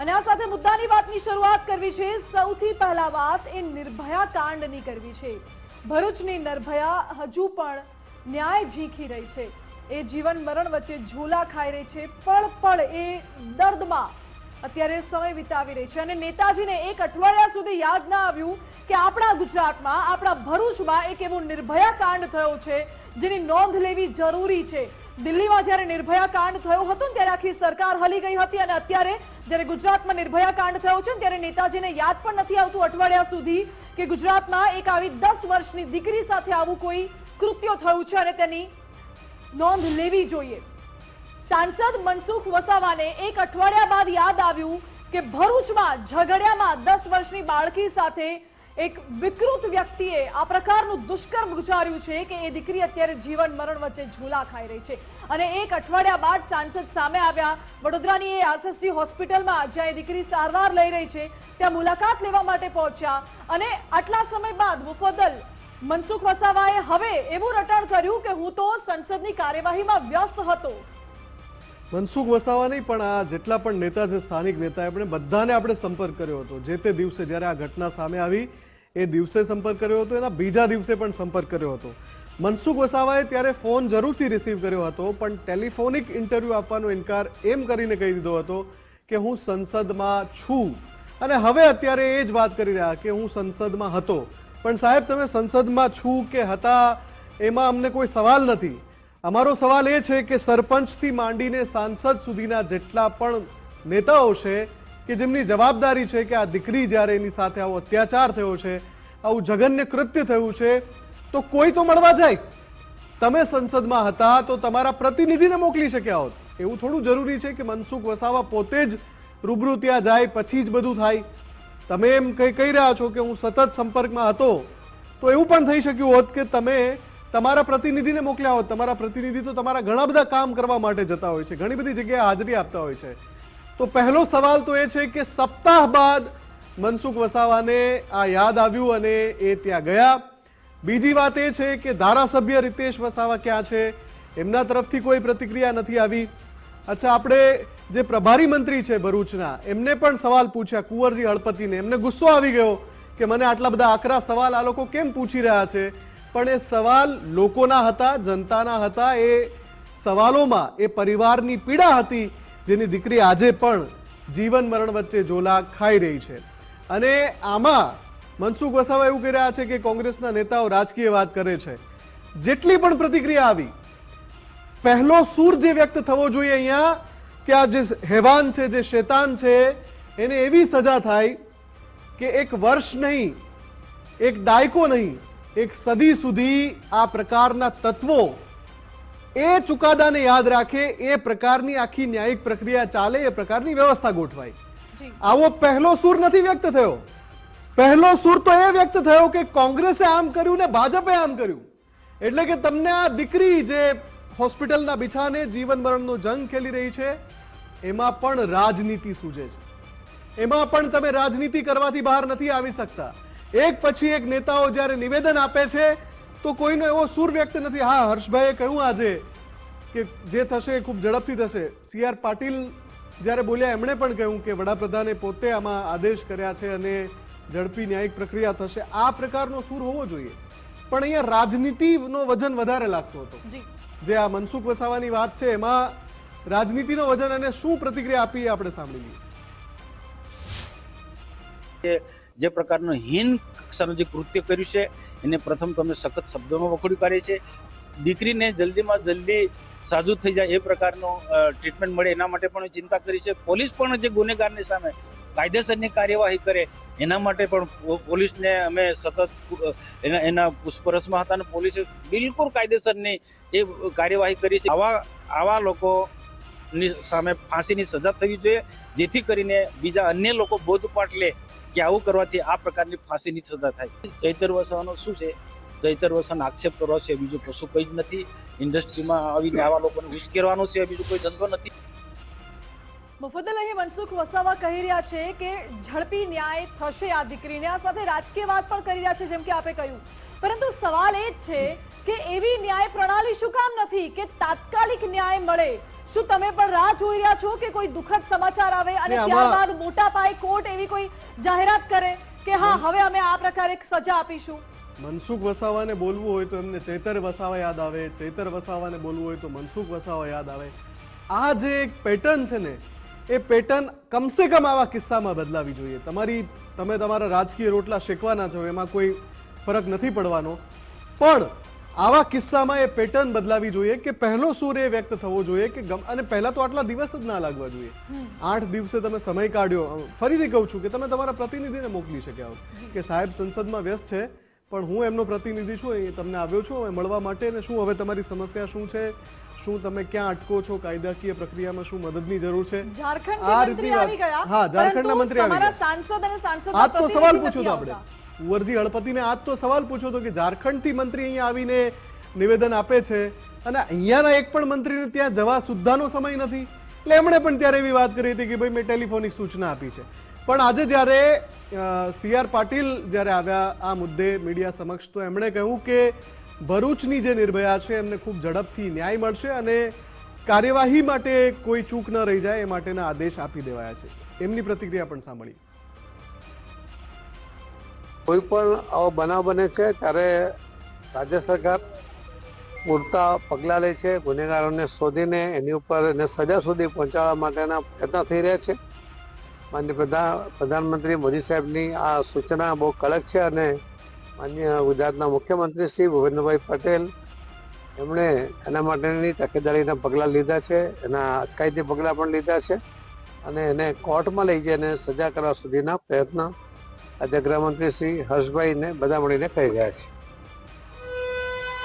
અને આ સાથે મુદ્દાની વાતની શરૂઆત કરવી છે. સૌથી પહેલા વાત એ નિર્ભયા કાંડની કરવી છે. ભરૂચની નિર્ભયા હજુ પણ ન્યાય ઝીંખી રહી છે. એ જીવન મરણ વચ્ચે ઝોલા ખાઈ રહી છે. પળ પળ એ દર્દમાં અત્યારે સમય વિતાવી રહી છે. અને નેતાજીને એક અઠવાડિયા સુધી યાદ ના આવ્યું કે આપણા ગુજરાતમાં, આપણા ભરૂચમાં એક એવો નિર્ભયા કાંડ થયો છે, જેની નોંધ લેવી જરૂરી છે. દિલ્હીમાં જ્યારે નિર્ભયા કાંડ થયો હતો ત્યારે આખી સરકાર હલી ગઈ હતી અને અત્યારે જ્યારે ગુજરાતમાં નિર્ભયા કાંડ થયો છે ત્યારે નેતાજીને યાદ પણ નથી આવતું અઠવાડિયા સુધી કે ગુજરાતમાં એક આવી દસ વર્ષની દીકરી સાથે આવું કોઈ કૃત્ય થયું છે અને તેની નોંધ લેવી જોઈએ. સાંસદ મનસુખ વસાવાને એક અઠવાડિયા બાદ યાદ આવ્યું કે ભરૂચમાં ઝઘડિયામાં દસ વર્ષની બાળકી સાથે એક વિકૃત વ્યક્તિએ આ પ્રકારનું દુષ્કર્મ ગુજાર્યું છે કે એ દીકરી અત્યારે જીવન મરણ વચ્ચે ઝૂલા ખાઈ રહી છે. અને એક અઠવાડિયા બાદ સાંસદ સામે આવ્યા. વડોદરાની એ આસસી હોસ્પિટલમાં જ્યાં એ દીકરી સારવાર લઈ રહી છે, ત્યાં મુલાકાત લેવા માટે પહોંચ્યા અને આટલા સમય બાદ મુફદ્દલ મનસુખ વસાવાએ હવે એવું રટણ કર્યું કે હું તો સંસદની કાર્યવાહીમાં વ્યસ્ત હતો. મનસુખ વસાવા નહીં, પણ આ જેટલા પણ નેતા છે, સ્થાનિક નેતા આપણે બધાને આપણે સંપર્ક કર્યો હતો. જે તે દિવસે જ્યારે આ ઘટના સામે આવી, એ દિવસે સંપર્ક કર્યો હતો, એના બીજા દિવસે પણ સંપર્ક કર્યો હતો. મનસુખ વસાવાએ ત્યારે ફોન જરૂરથી રિસીવ કર્યો હતો, પણ ટેલિફોનિક ઇન્ટરવ્યૂ આપવાનો ઇનકાર એમ કરીને કહી દીધો હતો કે હું સંસદમાં છું. અને હવે અત્યારે એ જ વાત કરી રહ્યા કે હું સંસદમાં હતો. પણ સાહેબ, તમે સંસદમાં છું કે હતા, એમાં અમને કોઈ સવાલ નથી. અમારો સવાલ એ છે કે સરપંચથી માંડીને સાંસદ સુધીના જેટલા પણ નેતાઓ છે કે જેમની જવાબદારી છે કે આ દીકરી જ્યારે એની સાથે આવો અત્યાચાર થયો છે, આવું જઘન્ય કૃત્ય થયું છે, તો કોઈ તો મળવા જાય. તમે સંસદમાં હતા તો તમારા પ્રતિનિધિને મોકલી શક્યા હોત. એવું થોડું જરૂરી છે કે મનસુખ વસાવા પોતે જ રૂબરૂ ત્યાં જાય, પછી જ બધું થાય. તમે એમ કંઈ કહી રહ્યા છો કે હું સતત સંપર્કમાં હતો, તો એવું પણ થઈ શક્યું હોત કે તમે તમારા પ્રતિનિધિને મોકલ્યા હોત, તમારા પ્રતિનિધિ તો તમારા ઘણા બધા કામ કરવા માટે જતા હોય છે, ઘણી બધી જગ્યાએ હાજરી આપતા હોય છે. તો પહેલો સવાલ તો એ છે કે સપ્તાહ બાદ મનસુખ વસાવાને આ યાદ આવ્યું અને એ ત્યાં ગયા. બીજી વાત એ છે કે ધારાસભ્ય રિતેશ વસાવા ક્યાં છે? એમના તરફથી કોઈ પ્રતિક્રિયા નથી આવી. અચ્છા, આપણે જે પ્રભારી મંત્રી છે ભરૂચના, એમને પણ સવાલ પૂછ્યા, કુંવરજી હળપતિને. એમને ગુસ્સો આવી ગયો કે મને આટલા બધા આકરા સવાલ આ લોકો કેમ પૂછી રહ્યા છે? પણ એ સવાલ લોકોના હતા, જનતાના હતા, એ સવાલોમાં એ પરિવારની પીડા હતી, જેની દીકરી આજે પણ જીવન મરણ વચ્ચે ઝોલા ખાઈ રહી છે. અને આમાં મનસુખ વસાવા એવું કહી રહ્યા છે કે કોંગ્રેસના નેતાઓ રાજકીય વાત કરે છે. જેટલી પણ પ્રતિક્રિયા આવી, પહેલો સૂર જે વ્યક્ત થવો જોઈએ અહીંયા, કે આ જે હેવાન છે, જે શેતાન છે, એને એવી સજા થાય કે એક વર્ષ નહીં, એક દાયકો નહીં એક સદી સુધી આ પ્રકારના તત્વો એ ચુકાદાને યાદ રાખે એ પ્રકારની આખી ન્યાયિક પ્રક્રિયા ચાલે એ પ્રકારની વ્યવસ્થા ગોઠવાય. આવો પહેલો સૂર નથી વ્યક્ત થયો. પહેલો સૂર તો એ વ્યક્ત થયો કે કોંગ્રેસે આમ કર્યું ને ભાજપે આમ કર્યું. એટલે કે તમને આ દીકરી જે હોસ્પિટલના બિછાને જીવન મરણનો જંગ ખેલી રહી છે એમાં પણ રાજનીતિ સૂજે છે. એમાં પણ તમે રાજનીતિ કરવાથી બહાર નથી આવી શકતા. એક પછી એક નેતાઓ જ્યારે નિવેદન આપે છે તો કોઈનો એવો સૂર વ્યક્ત નથી. હા હર્ષભાઈએ કહ્યું આજે કે જે થશે એ ખૂબ ઝડપથી થશે. સી આર પાટીલ જ્યારે બોલ્યા એમણે પણ કહ્યું કે વડાપ્રધાને પોતે આમાં આદેશ કર્યા છે અને ઝડપી ન્યાયિક પ્રક્રિયા થશે. આ પ્રકારનો સૂર હોવો જોઈએ. પણ અહીંયા રાજનીતિનો વજન વધારે લાગતો હતો. જે. આ મનસુખ વસાવાની વાત છે એમાં રાજનીતિનો વજન અને શું પ્રતિક્રિયા આપી આપણે સાંભળી લઈએ જે પ્રકારનું હીન કક્ષાનું જે કૃત્ય કર્યું છે, એને પ્રથમ તો અમે સખત શબ્દોમાં વખોડી કાઢીએ છીએ. દીકરીને જલ્દીમાં જલ્દી સાજુ થઈ જાય એ પ્રકારનો ટ્રીટમેન્ટ મળે એના માટે પણ ચિંતા કરી છે. પોલીસ પણ જે ગુનેગારની સામે કાયદેસરની કાર્યવાહી કરે, એના માટે પણ પોલીસને અમે સતત એના એના પૂછપરછમાં હતા અને પોલીસે બિલકુલ કાયદેસરની એ કાર્યવાહી કરી છે. આવા આવા લોકોની સામે ફાંસીની સજા થવી જોઈએ, જેથી કરીને બીજા અન્ય લોકો બોધપાઠ લે. કે આવું કરવાથી આ પ્રકારની ફાંસીની સજા થાય. જૈતર વસાવાનો શું છે? જૈતર વસાવાનો આક્ષેપ કરવા છે, બીજું કશું કંઈ જ નથી. ઇન્ડસ્ટ્રીમાં આવીને આવા લોકોને ઉશ્કેરવાનો છે, બીજું કોઈ ધંધો નથી. મુફદ્દલ અહીં મનસુખ વસાવા કહી રહ્યા છે કે ઝડપી ન્યાય થશે આ દીકરીને. આ સાથે રાજકીય વાત પણ કરી રહ્યા છે, જેમ કે આપે કહ્યું. પરંતુ સવાલ એ જ છે કે એવી ન્યાય પ્રણાલી શું કામ નથી કે તાત્કાલિક ન્યાય મળે? શું તમે પણ રાહ જોઈ રહ્યા છો કે કોઈ દુઃખદ સમાચાર આવે અને ત્યારબાદ મોટા પાયે કોર્ટ એવી કોઈ જાહેરાત કરે કે હા હવે અમે આ પ્રકારે એક સજા આપીશું? મનસુખ વસાવાને બોલવું હોય તો એમને ચેતર વસાવા યાદ આવે ચેતર વસાવાને બોલવું હોય તો મનસુખ વસાવા યાદ આવે. આ જે એક પેટર્ન છે ને એ પેટર્ન કમસે કમ આવા કિસ્સામાં બદલાવી જોઈએ. તમારી તમે તમારા રાજકીય રોટલા શેકવાના છો એમાં કોઈ ફરક નથી પડવાનો. પણ આવા કિસ્સામાં એ પેટર્ન બદલાવી જોઈએ કે પહેલો સૂર એ વ્યક્ત થવો જોઈએ કે અને પહેલા તો આટલા દિવસ જ ના લાગવા જોઈએ. આઠ દિવસે તમે સમય કાઢ્યો. ફરીથી કહું છું કે તમે તમારા પ્રતિનિધિને મોકલી શક્યા હો કે સાહેબ સંસદમાં વ્યસ્ત છે પણ હું એમનો પ્રતિનિધિ છું એ તમને આવ્યો છું હવે મળવા માટે ને શું હવે તમારી સમસ્યા શું છે શું તમે ક્યાં અટકો છો કાયદાકીય પ્રક્રિયામાં શું મદદની જરૂર છે? ઝારખંડથી આ મંત્રી વાત- આવી ગયા હા ઝારખંડના મંત્રી આવી ગયા. સાંસદ અને સાંસદ આજ તો સવાલ પૂછ્યો તો આપણે. કુંવરજી હળપતિને આજ તો સવાલ પૂછ્યો હતો કે ઝારખંડથી મંત્રી અહીંયા આવીને નિવેદન આપે છે અને અહીંયાના એક પણ મંત્રીને ત્યાં જવા સુદ્ધાનો સમય નથી. એટલે એમણે પણ ત્યારે એવી વાત કરી હતી કે ભાઈ, મેં ટેલિફોનિક સૂચના આપી છે. પણ આજે જ્યારે સી આર પાટીલ જ્યારે આવ્યા આ મુદ્દે મીડિયા સમક્ષ, તો એમણે કહ્યું કે ભરૂચની જે નિર્ભયા છે, એમને ખૂબ ઝડપથી ન્યાય મળશે અને કાર્યવાહી માટે કોઈ ચૂક ન રહી જાય, એ માટેના આદેશ આપી દેવાયા છે. એમની પ્રતિક્રિયા પણ સાંભળી કોઈ પણ આવો બનાવ બને છે ત્યારે રાજ્ય સરકાર પૂરતા પગલાં લે છે, ગુનેગારોને શોધીને એની ઉપર એને સજા સુધી પહોંચાડવા માટેના પ્રયત્ન થઈ રહ્યા છે. માન્ય પ્રધાન, પ્રધાનમંત્રી મોદી સાહેબની આ સૂચના બહુ કડક છે અને માન્ય ગુજરાતના મુખ્યમંત્રી શ્રી ભૂપેન્દ્રભાઈ પટેલ એમણે એના માટેની તકેદારીના પગલાં લીધા છે, એના અટકાયતી પગલાં પણ લીધા છે અને એને કોર્ટમાં લઈ જઈને સજા કરવા સુધીના પ્રયત્ન આજે ગૃહમંત્રી શ્રી હર્ષભાઈને બધા મળીને કહી રહ્યા છે.